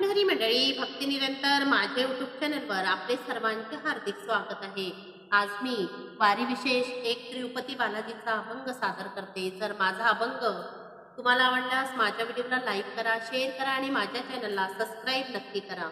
विठ्ठलहरी मंडळी भक्ती निरंतर माझ्या युट्यूब चॅनलवर आपले सर्वांचे हार्दिक स्वागत आहे. आज मी वारी विशेष एक तिरुपती बालाजीचा अभंग सादर करते. जर माझा अभंग तुम्हाला आवडल्यास माझ्या व्हिडिओला लाईक करा शेअर करा आणि माझ्या चॅनलला सबस्क्राईब नक्की करा.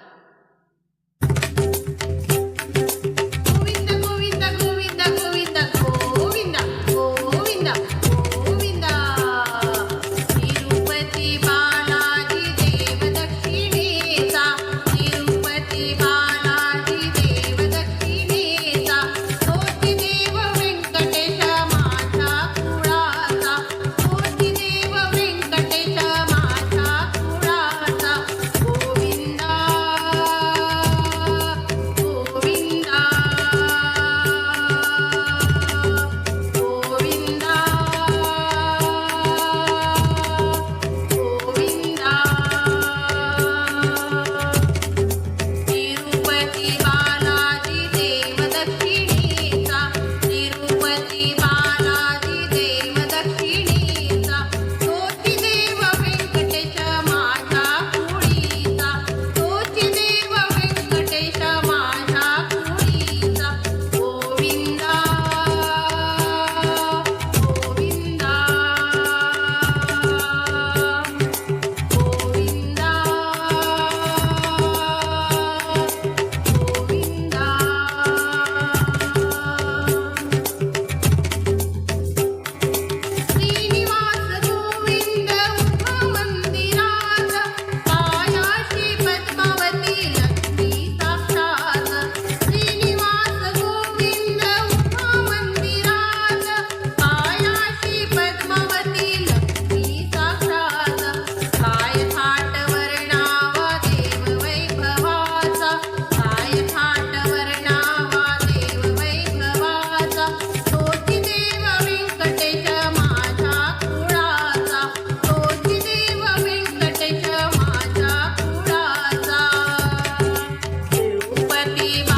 Fatima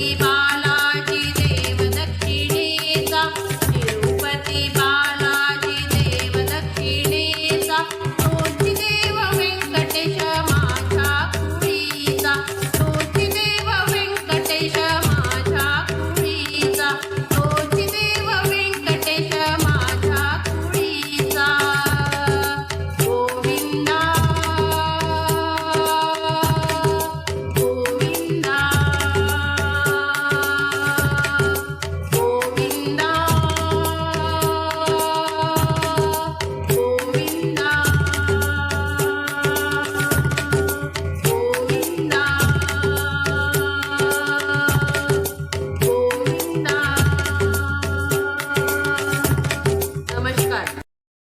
Shiva.